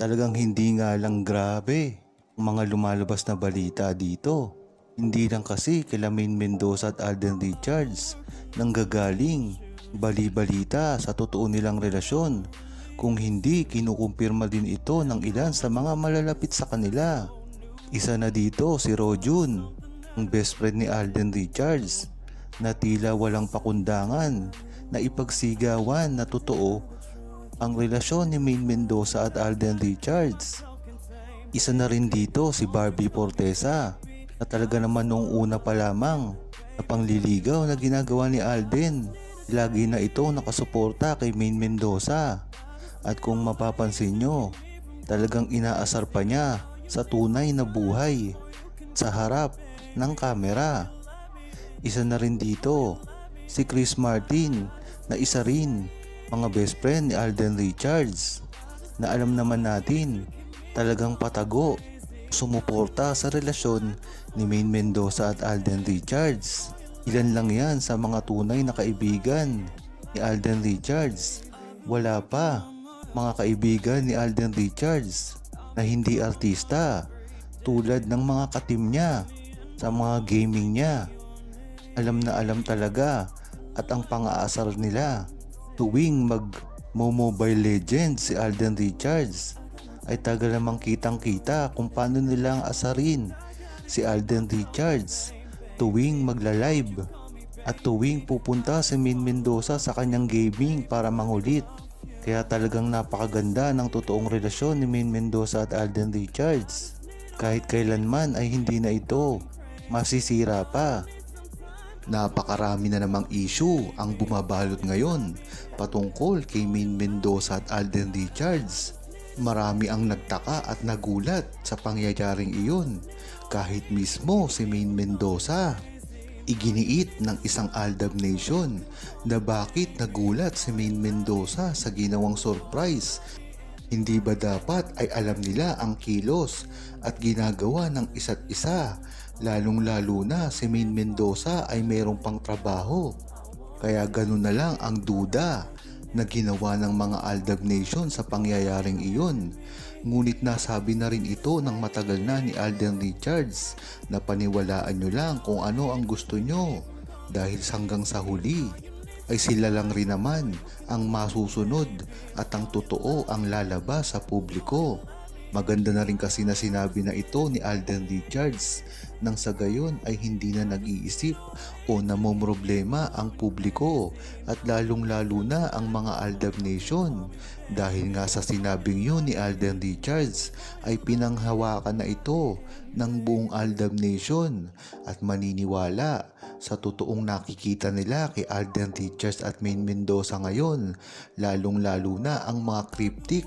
Talagang hindi nga lang grabe ang mga lumalabas na balita dito. Hindi lang kasi kila Main Mendoza at Alden Richards nang gagaling bali-balita sa totoo nilang relasyon kung hindi kinukumpirma din ito ng ilan sa mga malalapit sa kanila. Isa na dito si Rojun, ang best friend ni Alden Richards na tila walang pakundangan na ipagsigawan na totoo ang relasyon ni Main Mendoza at Alden Richards. Isa na rin dito si Barbie Fortesa na talaga naman noong una pa lamang na pangliligaw na ginagawa ni Alden. Lagi na ito nakasuporta kay Main Mendoza. At kung mapapansin nyo, talagang inaasar pa niya sa tunay na buhay sa harap ng kamera. Isa na rin dito si Chris Martin na isa rin mga best friend ni Alden Richards na alam naman natin talagang patago sumuporta sa relasyon ni Main Mendoza at Alden Richards. Ilan lang yan sa mga tunay na kaibigan ni Alden Richards. Wala pa mga kaibigan ni Alden Richards na hindi artista tulad ng mga katim niya sa mga gaming niya. Alam na alam talaga at ang pang-aasar nila tuwing mag Mobile Legends si Alden Richards ay tagal namang kitang kita kung paano nilang asarin si Alden Richards tuwing magla-live at tuwing pupunta si Min Mendoza sa kanyang gaming para mangulit. Kaya talagang napakaganda ng totoong relasyon ni Min Mendoza at Alden Richards. Kahit kailanman ay hindi na ito masisira pa. Napakarami na namang issue ang bumabalot ngayon patungkol kay Min Mendoza at Alden Richards. Marami ang nagtaka at nagulat sa pangyayaring iyon kahit mismo si Main Mendoza. Iginiit ng isang Aldab Nation na bakit nagulat si Main Mendoza sa ginawang surprise. Hindi ba dapat ay alam nila ang kilos at ginagawa ng isa't isa lalong lalo na si Main Mendoza ay mayroong pang trabaho. Kaya ganun na lang ang duda na ginawa ng mga Aldab Nation sa pangyayaring iyon. Ngunit nasabi na rin ito ng matagal na ni Alden Richards na paniwalaan nyo lang kung ano ang gusto nyo dahil hanggang sa huli ay sila lang rin naman ang masusunod at ang totoo ang lalabas sa publiko. Maganda na rin kasi na sinabi na ito ni Alden Richards nang sa gayon ay hindi na nag-iisip o namomroblema ang publiko at lalong lalo na ang mga Aldab Nation. Dahil nga sa sinabing yun ni Alden Richards ay pinanghawakan na ito ng buong Aldab Nation at maniniwala sa totoong nakikita nila kay Alden Richards at Main Mendoza ngayon lalong lalo na ang mga cryptic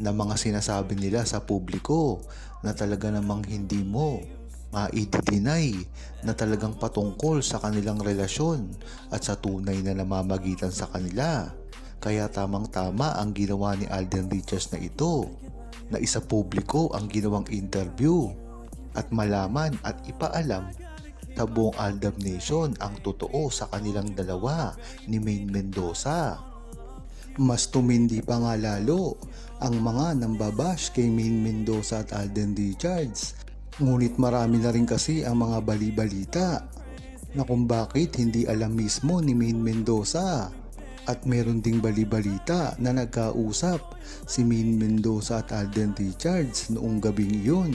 na mga sinasabi nila sa publiko na talaga namang hindi mo maididinay na talagang patungkol sa kanilang relasyon at sa tunay na namamagitan sa kanila. Kaya tamang-tama ang ginawa ni Alden Richards na ito na isa publiko ang ginawang interview at malaman at ipaalam sa buong Aldab Nation ang totoo sa kanilang dalawa ni Main Mendoza. Mas tumindi pa nga lalo ang mga nambabash kay Main Mendoza at Alden Richards. Ngunit marami na rin kasi ang mga bali-balita na kung bakit hindi alam mismo ni Main Mendoza. At meron ding bali-balita na nagkausap si Main Mendoza at Alden Richards noong gabing iyon.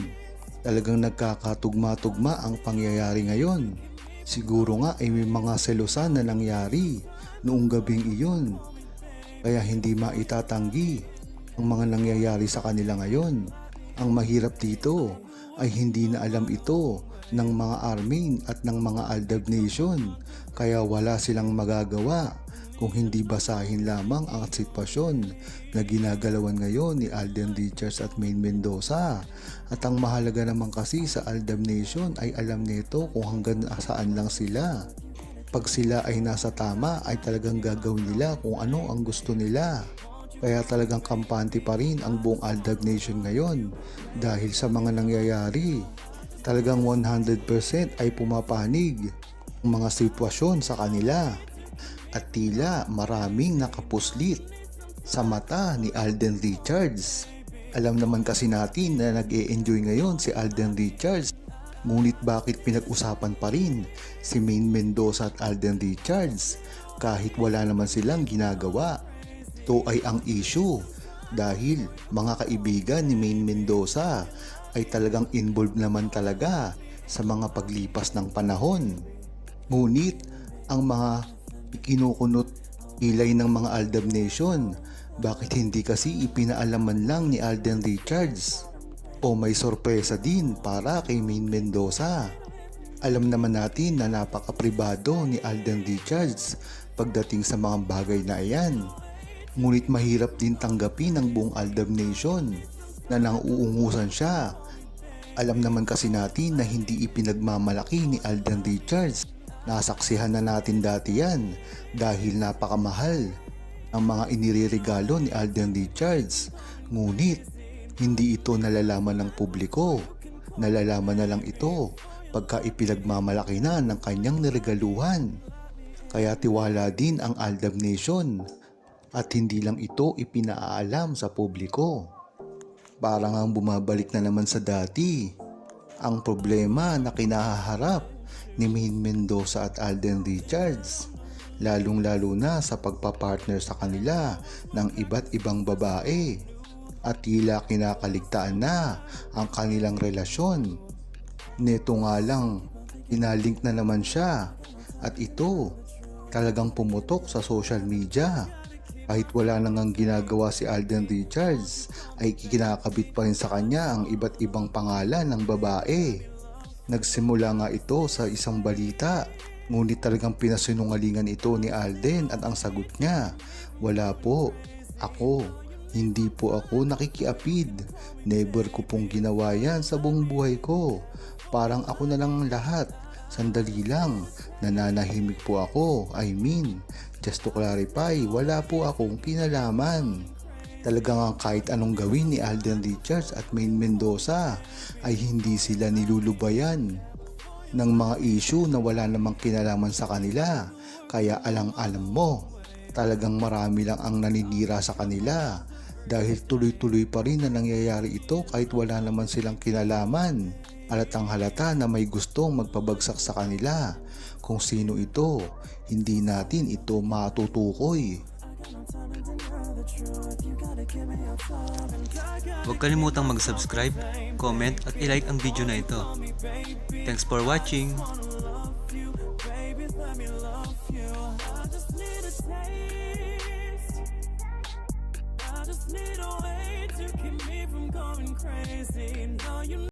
Talagang nagkakatugma-tugma ang pangyayari ngayon. Siguro nga ay may mga selosan na nangyari noong gabing iyon kaya hindi maitatanggi ang mga nangyayari sa kanila ngayon. Ang mahirap dito ay hindi na alam ito ng mga Armin at ng mga Aldab Nation kaya wala silang magagawa kung hindi basahin lamang ang sitwasyon na ginagalawan ngayon ni Alden Richards at Main Mendoza. At ang mahalaga naman kasi sa Aldab Nation ay alam nito kung hanggang saan lang sila pag sila ay nasa tama ay talagang gagawin nila kung ano ang gusto nila. Kaya talagang kampante pa rin ang buong Aldab Nation ngayon dahil sa mga nangyayari. Talagang 100% ay pumapanig ang mga sitwasyon sa kanila at tila maraming nakapuslit sa mata ni Alden Richards. Alam naman kasi natin na nag enjoy ngayon si Alden Richards. Ngunit bakit pinag-usapan pa rin si Main Mendoza at Alden Richards kahit wala naman silang ginagawa? Ito ay ang issue dahil mga kaibigan ni Main Mendoza ay talagang involved naman talaga sa mga paglipas ng panahon. Ngunit ang mga kinukunot ilay ng mga Aldab Nation, bakit hindi kasi ipinaalaman lang ni Alden Richards? O may sorpresa din para kay Main Mendoza. Alam naman natin na napaka-pribado ni Alden Richards pagdating sa mga bagay na iyan. Ngunit mahirap din tanggapin ng buong Aldab Nation na nang uungusan siya. Alam naman kasi natin na hindi ipinagmamalaki ni Alden Richards. Nasaksihan na natin dati yan dahil napakamahal ang mga inireregalo ni Alden Richards. Ngunit hindi ito nalalaman ng publiko. Nalalaman na lang ito pagka ipinagmamalaki na ng kanyang niregaluhan. Kaya tiwala din ang Aldab Nation at hindi lang ito ipinaalam sa publiko. Parang ang bumabalik na naman sa dati. Ang problema na kinahaharap ni Main Mendoza at Alden Richards lalong lalo na sa pagpapartner sa kanila ng iba't ibang babae at tila kinakaligtaan na ang kanilang relasyon. Neto nga lang, inalink na naman siya at ito talagang pumutok sa social media. Kahit wala nang ang ginagawa si Alden Richards, ay kinakabit pa rin sa kanya ang iba't ibang pangalan ng babae. Nagsimula nga ito sa isang balita, ngunit talagang pinasinungalingan ito ni Alden at ang sagot niya, wala po, ako, hindi po ako nakikiapid. Never ko pong ginawa yan sa buong buhay ko. Parang ako na lang ang lahat. Sandali lang, nananahimik po ako. I mean, just to clarify, wala po akong kinalaman. Talagang ang kahit anong gawin ni Alden Richards at Main Mendoza ay hindi sila nilulubayan ng mga issue na wala namang kinalaman sa kanila. Kaya alang-alam mo, talagang marami lang ang naninira sa kanila dahil tuloy-tuloy pa rin na nangyayari ito kahit wala naman silang kinalaman. Halatang halata na may gustong magpabagsak sa kanila. Kung sino ito, hindi natin ito matutukoy. Huwag kalimutang mag-subscribe, comment at ilike ang video na ito. Thanks for watching! Need a way to keep me from going crazy. Now you